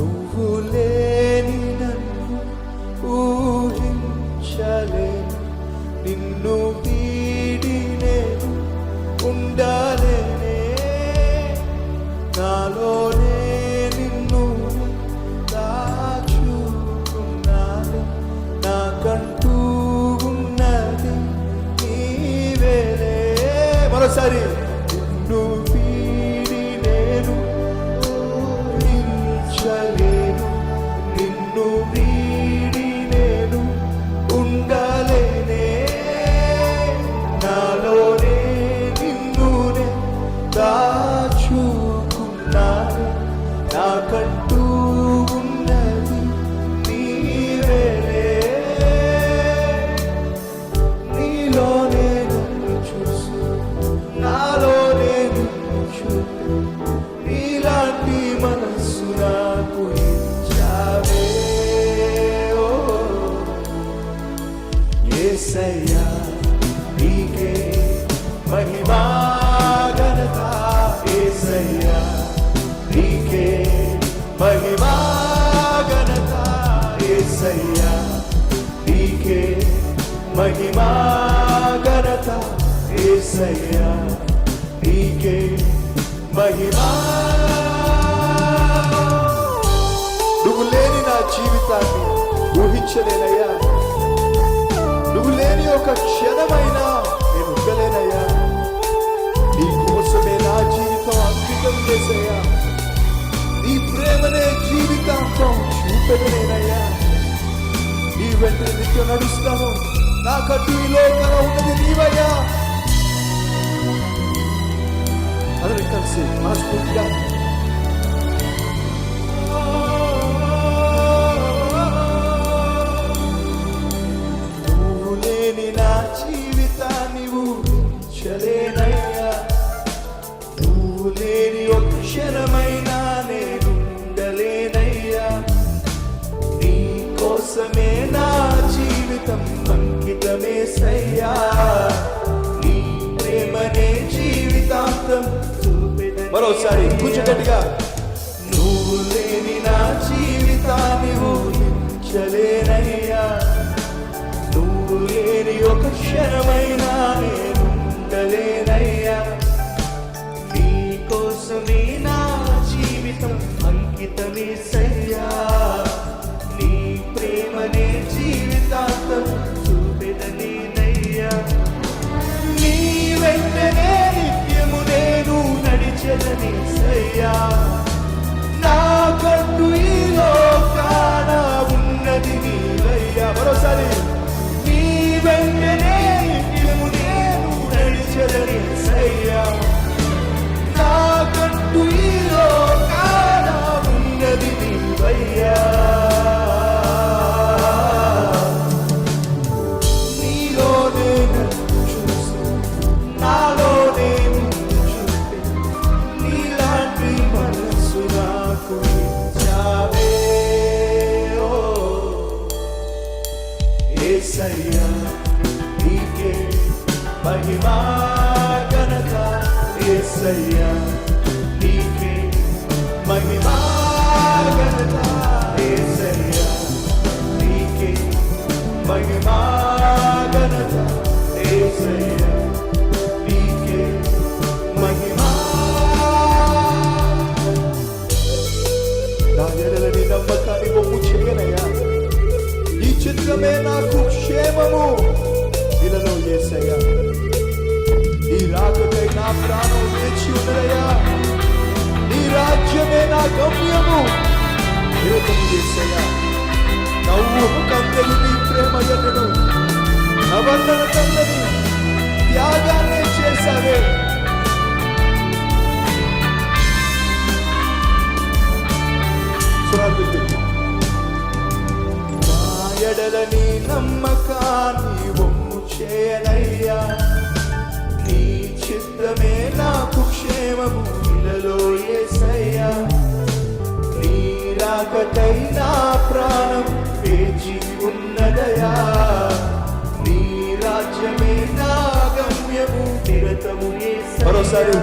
నువ్వు లేని God. ఊహించలేనయ్యా నువ్వు లేని ఒక క్షణమైనా నేను ఉండలేనయ్యా. నీ కోసమే నా జీవితం అంకితం చేసయ్యా. నీ ప్రేమనే జీవితాంతం చూపెట్టలేనయ్యా. నీ వెంట నిత్యం నడుస్తాను. నాకంటూ ఈ లోకంలో ఉన్నది నీవయ్యా. అందరం కలిసి మనస్ఫూర్తిగా ఒకసారి మరోసారి నువ్వు లేని నా జీవితాన్ని ఊహించలేనయ్యా. నువ్వు లేని ఒక క్షణం యేసయ్యా నీకే మహిమా ఘనత యేసయ్యా నీకే మహిమా ఘనత యేసయ్యా నీకే మహిమా ఘనత యేసయ్యా ఈ చిత్రమే నాకు క్షేమము ఇలలో ఏసయ్యా ఈ రాకకై నా ప్రాణం వేచి ఉన్నదయ్యా నీ రాజ్యమే నా గమ్యము నిరతము ఎడలని నమ్మకాన్ని ఒమ్ము చేయనయ్యా నీ చిత్రమే నాకు క్షేమము ఇలలో ఏసయ్యా. నీ రాకకై నా ప్రాణం వేచి ఉన్నదయా నీ రాజ్యమే నా గమ్యము నిరతము మరోసారి.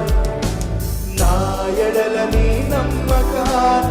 నా ఎడలని నమ్మకాన్ని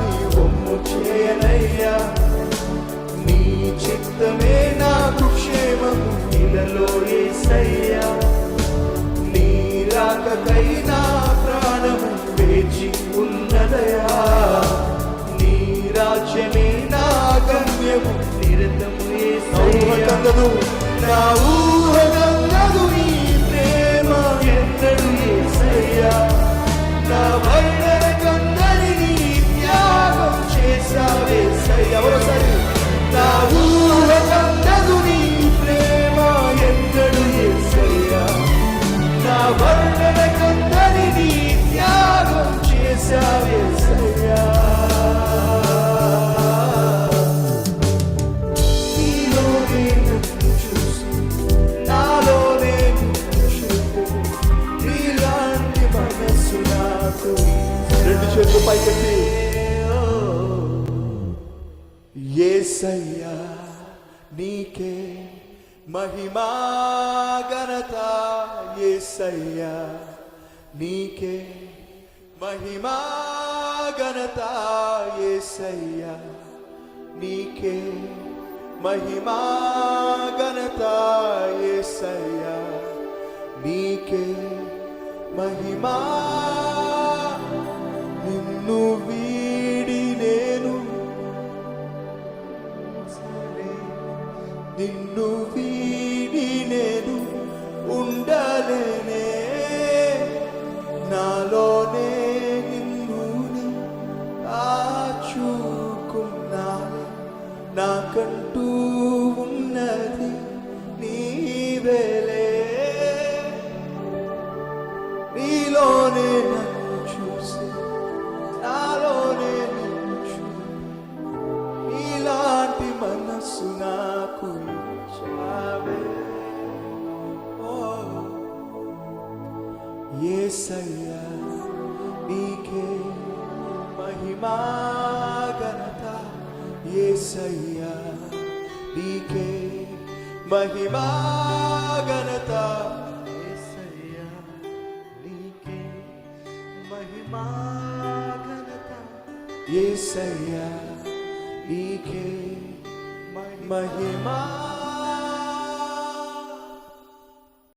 చేతులు పైకెత్తి. ఏసయ్యా నీకే మహిమా ఘనత. ఏసయ్యా నీకే మహిమా ఘనత. ఏసయ్యా నీకే మహిమా ఘనత. ఏసయ్యా నీకే మహిమా నీలోనే నన్ను చూసి నాలోనే నిన్ను చూసి నీలాంటి మనస్సు నాకు ఇచ్చావే ఓ యేసయ్యా నీకే మహిమా ఘనత యేసయ్యా నీకే మహిమా ఘనత యేసయ్యా నీకే మహిమా.